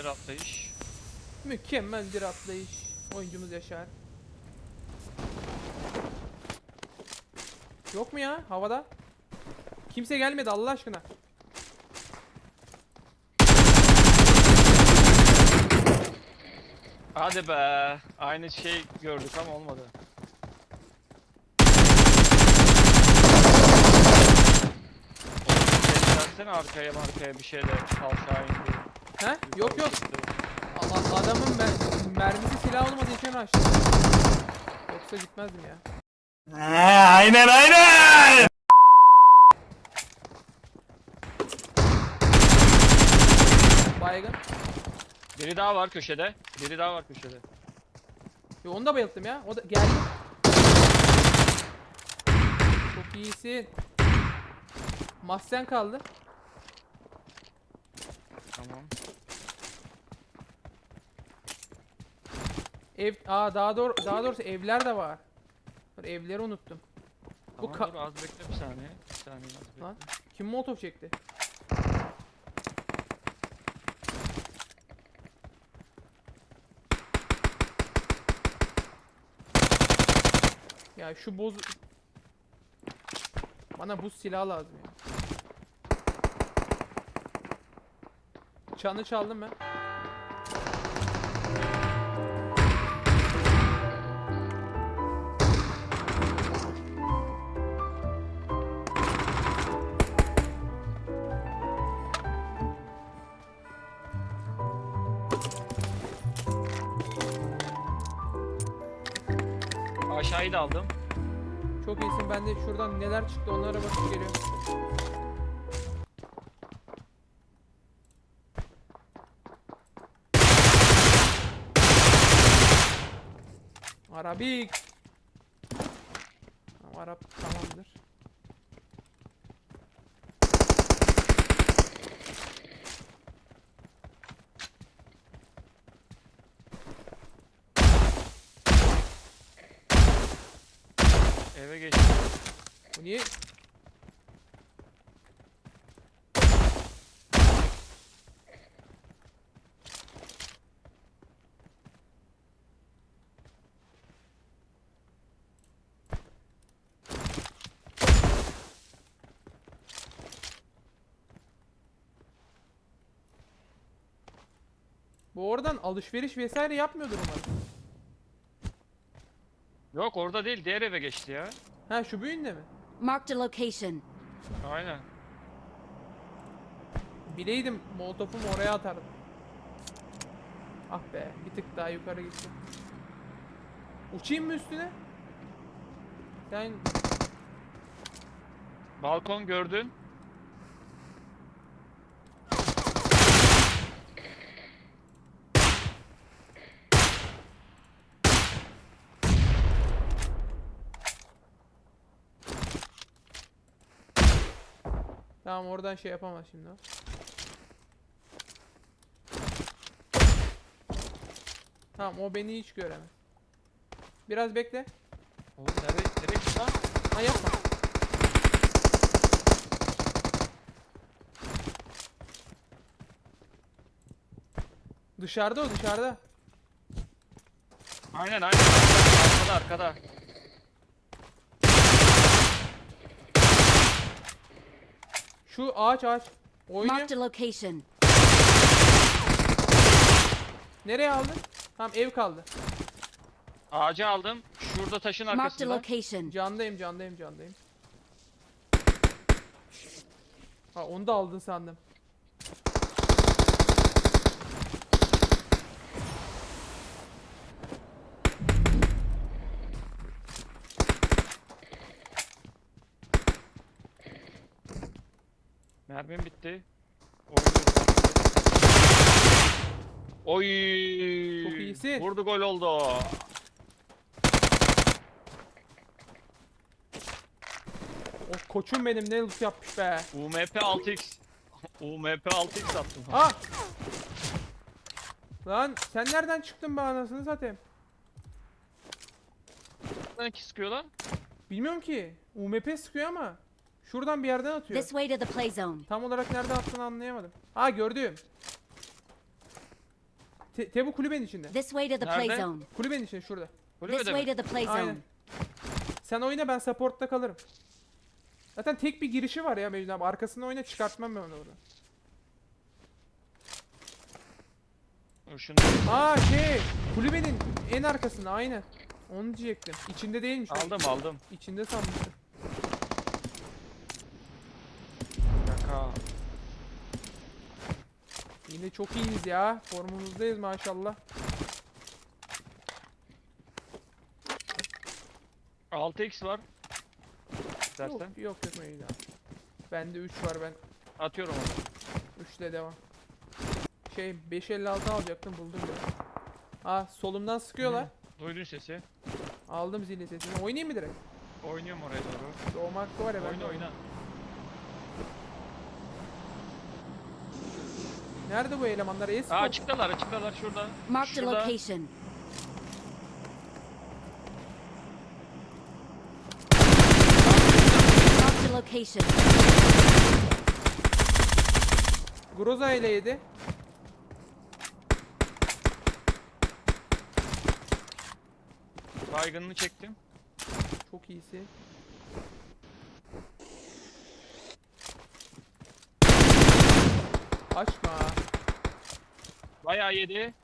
ileri atlayış. Mükemmel bir atlayış. Oyuncumuz Yaşar. Yok mu ya havada? Kimse gelmedi Allah aşkına. Hadi be. Aynı şey gördük ama olmadı. Oğlum arkaya markaya bir şeyler aşağı indi. He? Yok yok. Allah adamın mer mermisi silah olmadığı için açtı. Yoksa gitmezdim ya. aynen aynen. Baygın. Biri daha var köşede. Biri daha var köşede. Yo, onu da bayılttım ya. O da geldi. Çok iyisin. Mahsen kaldı. Tamam. Ev aa daha doğru daha doğrusu evler de var. Dur, evleri unuttum. Bu Tamam ka- dur az bekle bir saniye. Bir saniye az bekle. Lan. Kim molotov çekti? Ya şu boz Bana buz silah lazım ya. Çanı çaldım ben. Aşağıyı da aldım. Çok iyisin. Ben de şuradan neler çıktı onlara bakıp geliyorum. Arabik. Arap tamamdır. Eve geçtim. Bu niye? Bu oradan alışveriş vesaire yapmıyordur umarım. Yok orada değil diğer eve geçti ya. Ha şu büyüğünde mi? Marked a location. Aynen. Bileydim molotofumu oraya atardım. Ah be bir tık daha yukarı gitti. Uçayım mı üstüne? Sen Balkon gördün. Tamam oradan şey yapamaz şimdi. Tamam o beni hiç göremez. Biraz bekle. Oğlum nereye, nereye gitti lan? Ha yapma. Dışarıda o dışarıda. Aynen aynen. Arkada arkada. Şu ağaç ağaç. Oynuyor. Marked a location. Nereye aldın? Tamam ev kaldı. Ağacı aldım. Şurada taşın Marked a arkasında. location. Candayım candayım candayım. Ha onu da aldın sandım. Mermim bitti. Oy. Çok iyisin. Vurdu gol oldu. O koçum benim ne loot yapmış be. UMP 6x. UMP 6x attım. Ha! Lan sen nereden çıktın be anasını satayım? Nereden ki sıkıyor lan? Bilmiyorum ki. UMP sıkıyor ama. Şuradan bir yerden atıyor. This way to the play zone. Tam olarak nereden attığını anlayamadım. Ha gördüm. Te- Tebu kulübenin içinde. This way to the play Nerede? zone. Kulübenin içinde şurada. This Kulübede way mi? to the play Aynen. zone. Sen oyna ben supportta kalırım. Zaten tek bir girişi var ya Mecnun abi. Arkasını oyna çıkartmam ben onu oradan. Şunu Aa şey kulübenin en arkasında aynen. Onu diyecektim. İçinde değilmiş. o. aldım aldım. İçinde sanmıştım. Yine çok iyiyiz ya. Formumuzdayız maşallah. 6x var. Yok İstersen. yok yok Mecnun abi. Bende 3 var ben Atıyorum onu. 3 ile devam. Şey 556 alacaktım buldum ya. Aa solumdan sıkıyorlar. Duydun sesi. Aldım zilin sesini. Oynayayım mı direkt? Oynuyorum oraya doğru. Doğum hakkı var ya ben. Oyna oyna. Nerede bu elemanlar? Es Aa açıktalar açıktalar şurada. Marked a Şurada. location. Marked a location. Groza ile yedi. Baygınını çektim. Çok iyisi. Açma. Bayağı yedi.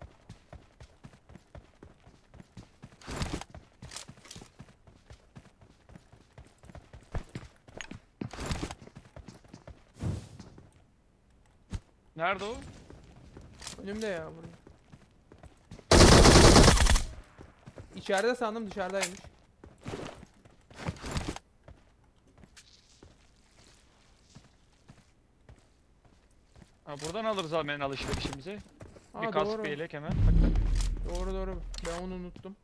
Nerede o? Önümde ya burada. İçeride sandım dışarıdaymış. Ha, buradan alırız hemen alışverişimizi. Aa, bir kask doğru. bir yelek hemen. Doğru doğru. Ben onu unuttum.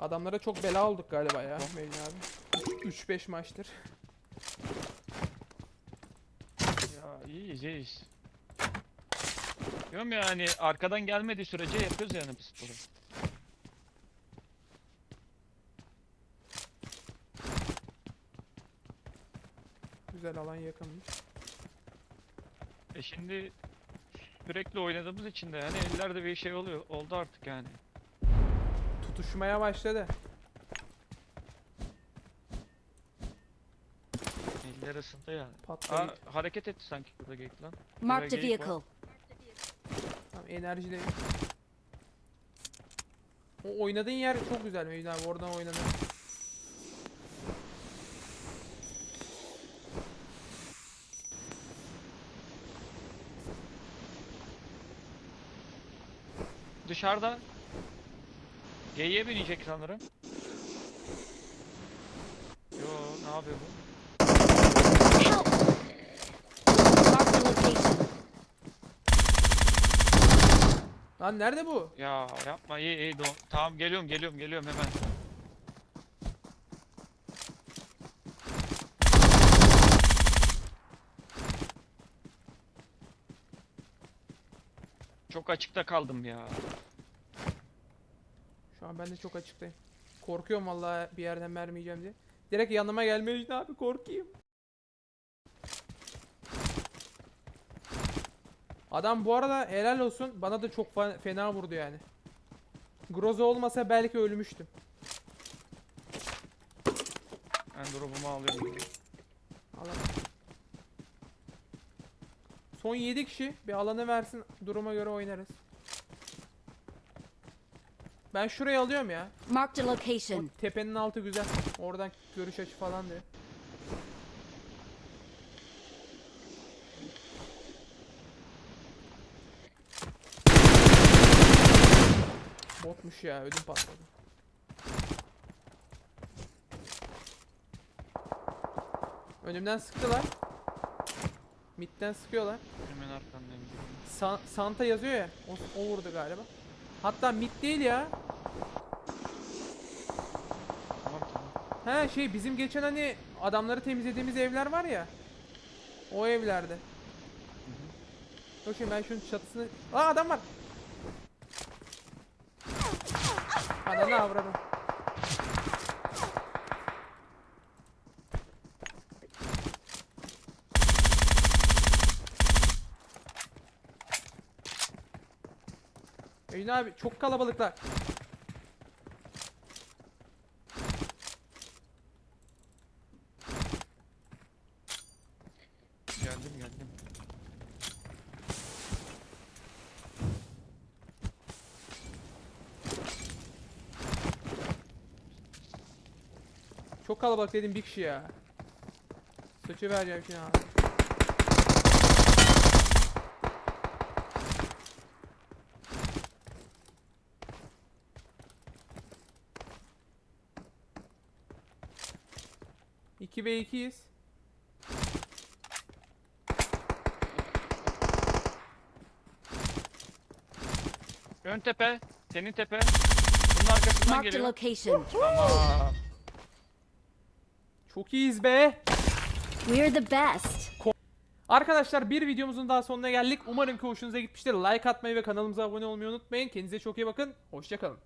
Adamlara çok bela olduk galiba ya Melih abi. 3-5 maçtır. Ya iyiyiz iyiyiz. Diyorum ya hani arkadan gelmediği sürece yapıyoruz yani bu sporu. Güzel alan yakınmış. E şimdi sürekli oynadığımız için de hani ellerde bir şey oluyor oldu artık yani. Tutuşmaya başladı. Eller ısındı yani. Patlayıp. Aa hareket etti sanki burada geyik lan. Geyik var. vehicle. Tamam enerjide. O oynadığın yer çok güzel abi. Oradan oynanır. Dışarıda Geyiğe binecek sanırım. Yo ne yapıyor bu? Lan nerede bu? Ya yapma iyi iyi do- Tamam geliyorum geliyorum geliyorum hemen. Çok açıkta kaldım ya. Şu an ben de çok açıktayım. Korkuyorum vallahi bir yerden mermi yiyeceğim diye. Direkt yanıma gelme Mecnun abi korkayım. Adam bu arada helal olsun bana da çok fena vurdu yani. Groza olmasa belki ölmüştüm. Ben drop'umu alıyorum. Alan. Son 7 kişi bir alanı versin duruma göre oynarız. Ben şurayı alıyorum ya. Marked a O location. tepenin altı güzel. Oradan görüş açı falan diyor. Botmuş ya ödüm patladı. Önümden sıktılar. Mid'den sıkıyorlar. Hemen arkandayım. Sa- Santa yazıyor ya. O, o vurdu galiba. Hatta mid değil ya. He şey bizim geçen hani adamları temizlediğimiz evler var ya. O evlerde. Dur şimdi ben şunun çatısını... Aa adam var. Ananı avradım. Abi çok kalabalıklar. Geldim geldim. Çok kalabalık dedim bir kişi ya. Sıçı vereceğim şimdi abi. İki ve ikiyiz. Ön tepe. Senin tepe. Bunun arkasından Marked a geliyor. location. Tamam. Çok iyiyiz be. We're the best. Arkadaşlar bir videomuzun daha sonuna geldik. Umarım ki hoşunuza gitmiştir. Like atmayı ve kanalımıza abone olmayı unutmayın. Kendinize çok iyi bakın. Hoşçakalın.